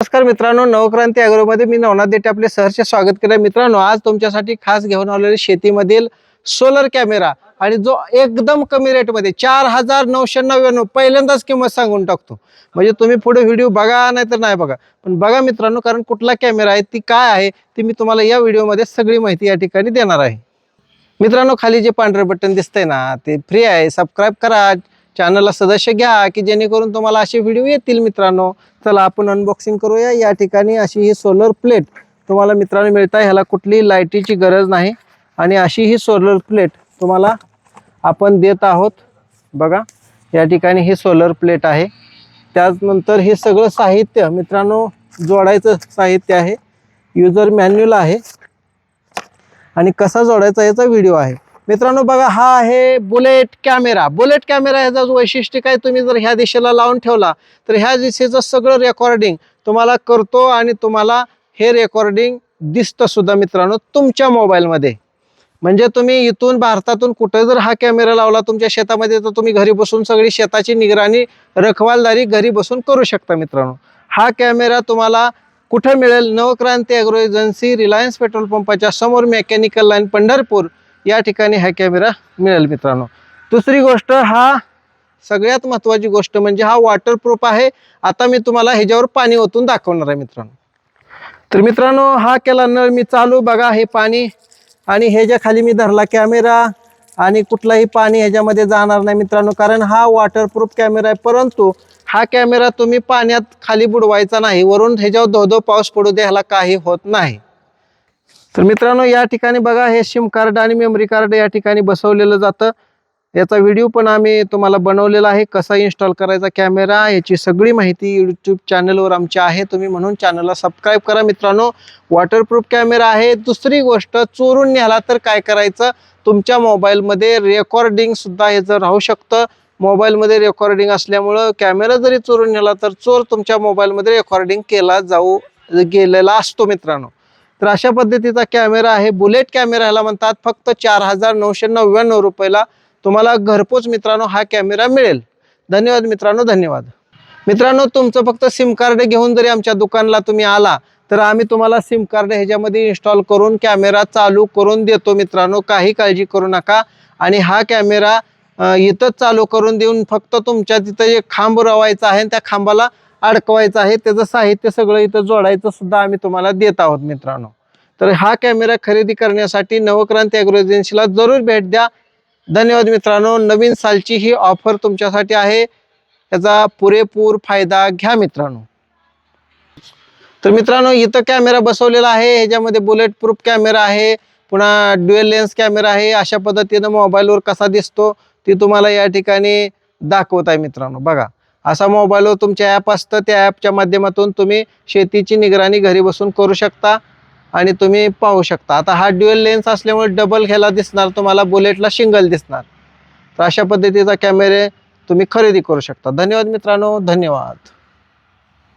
नमस्कार मित्रांनो नवक्रांती अॅग्रोमध्ये मी नवनाथ देटे आपले सहर्ष स्वागत केलं मित्रांनो आज तुमच्यासाठी खास घेऊन आलेले शेतीमधील सोलर कॅमेरा आणि जो एकदम कमी रेटमध्ये चार हजार नऊशे नव्याण्णव पहिल्यांदाच किंमत सांगून टाकतो. म्हणजे तुम्ही पुढे व्हिडिओ बघा नाही तर नाही बघा. पण बघा मित्रांनो कारण कुठला कॅमेरा आहे ती काय आहे ती मी तुम्हाला या व्हिडिओमध्ये सगळी माहिती या ठिकाणी देणार आहे. मित्रांनो खाली जे पांढरे बटन दिसतंय ना ते फ्री आहे. सबस्क्राईब करा. चॅनलला सदस्य घ्या की जेणेकरून तुम्हाला असे व्हिडिओ येतील मित्रांनो. चला आपण अनबॉक्सिंग करूया. या ठिकाणी अशी ही सोलर प्लेट तुम्हाला मित्रांनो मिळत आहे ह्याला कुठलीही लाईटीची गरज नाही. आणि अशी ही सोलर प्लेट तुम्हाला आपण देत आहोत. बघा या ठिकाणी ही सोलर प्लेट आहे. त्यानंतर हे सगळं साहित्य मित्रांनो जोडायचं साहित्य आहे. युजर मॅन्युअल आहे. आणि कसा जोडायचा याचा व्हिडिओ आहे. मित्रांनो बघा हा आहे बुलेट कॅमेरा. बुलेट कॅमेरा ह्याचा जो वैशिष्ट्य काय? तुम्ही जर ह्या दिशेला लावून ठेवला तर ह्या दिशेचं सगळं रेकॉर्डिंग तुम्हाला करतो आणि तुम्हाला हे रेकॉर्डिंग दिसतं सुद्धा मित्रांनो तुमच्या मोबाईलमध्ये म्हणजे तुम्ही इथून भारतातून कुठं जर हा कॅमेरा लावला तुमच्या शेतामध्ये तर तुम्ही घरी बसून सगळी शेताची निगराणी रखवालदारी घरी बसून करू शकता मित्रांनो. हा कॅमेरा तुम्हाला कुठं मिळेल? Navkranti agro agency Reliance petrol पंपाच्या समोर मेकॅनिकल लाईन पंढरपूर. या ठिकाणी हा कॅमेरा मिळेल मित्रांनो. दुसरी गोष्ट हा सगळ्यात महत्त्वाची गोष्ट म्हणजे हा वॉटरप्रूफ आहे. आता मी तुम्हाला ह्याच्यावर पाणी ओतून दाखवणार आहे मित्रांनो. तर मित्रांनो हा केला नळ मी चालू. बघा हे पाणी आणि ह्याच्या खाली मी धरला कॅमेरा आणि कुठलाही पाणी ह्याच्यामध्ये जाणार नाही मित्रांनो कारण हा वॉटरप्रूफ कॅमेरा आहे. परंतु हा कॅमेरा तुम्ही पाण्यात खाली बुडवायचा नाही. वरून ह्याच्यावर धो धो पाऊस पडू दे ह्याला काही होत नाही. तर मित्रांनो या ठिकाणी बघा हे सिम कार्ड आणि मेमरी कार्ड या ठिकाणी बसवलेलं जातं. याचा व्हिडिओ पण आम्ही तुम्हाला बनवलेला आहे. कसा इन्स्टॉल करायचा कॅमेरा याची सगळी माहिती यूट्यूब चॅनलवर आमची आहे. तुम्ही म्हणून चॅनलला सबस्क्राईब करा मित्रांनो. वॉटरप्रूफ कॅमेरा आहे. दुसरी गोष्ट चोरून न्याला तर काय करायचं? तुमच्या मोबाईलमध्ये रेकॉर्डिंगसुद्धा ह्याचं राहू शकतं. मोबाईलमध्ये रेकॉर्डिंग असल्यामुळं कॅमेरा जरी चोरून नेला तर चोर तुमच्या मोबाईलमध्ये रेकॉर्डिंग केला जाऊ गेलेला असतो मित्रांनो. तर अशा पद्धतीचा कॅमेरा आहे. बुलेट कॅमेरा याला म्हणतात. फक्त चार हजार नऊशे नव्याण्णव रुपयाला तुम्हाला घरपोच मित्रांनो हा कॅमेरा मिळेल. धन्यवाद मित्रांनो धन्यवाद. मित्रांनो तुमचं फक्त सिम कार्ड घेऊन जरी आमच्या दुकानला तुम्ही आला तर आम्ही तुम्हाला सिम कार्ड ह्याच्यामध्ये इन्स्टॉल करून कॅमेरा चालू करून देतो मित्रांनो. काही काळजी करू नका. आणि हा कॅमेरा इथंच चालू करून देऊन फक्त तुमच्या तिथं एक खांब रवायचा आहे आणि त्या खांबाला अडकवायचं आहे त्याचं साहित्य सगळं इथं जोडायचं सुद्धा आम्ही तुम्हाला देत आहोत मित्रांनो. तर हा कॅमेरा खरेदी करण्यासाठी नवक्रांती अॅग्रो एजन्सीला जरूर भेट द्या. धन्यवाद मित्रांनो नवीन सालची ही ऑफर तुमच्यासाठी आहे. त्याचा पुरेपूर फायदा घ्या मित्रांनो. तर मित्रांनो इथं कॅमेरा बसवलेला आहे. ह्याच्यामध्ये बुलेट प्रूफ कॅमेरा आहे. पुन्हा ड्युएल लेन्स कॅमेरा आहे. अशा पद्धतीनं मोबाईलवर कसा दिसतो ती तुम्हाला या ठिकाणी दाखवत आहे मित्रांनो. बघा. असा मोबाईलवर तुमच्या ॲप असतं त्या ॲपच्या माध्यमातून तुम्ही शेतीची निगराणी घरी बसून करू शकता आणि तुम्ही पाहू शकता. आता हा ड्युएल लेन्स असल्यामुळे डबल ह्याला दिसणार तुम्हाला बुलेटला सिंगल दिसणार. तर अशा पद्धतीचा कॅमेरे तुम्ही खरेदी करू शकता. धन्यवाद मित्रांनो धन्यवाद.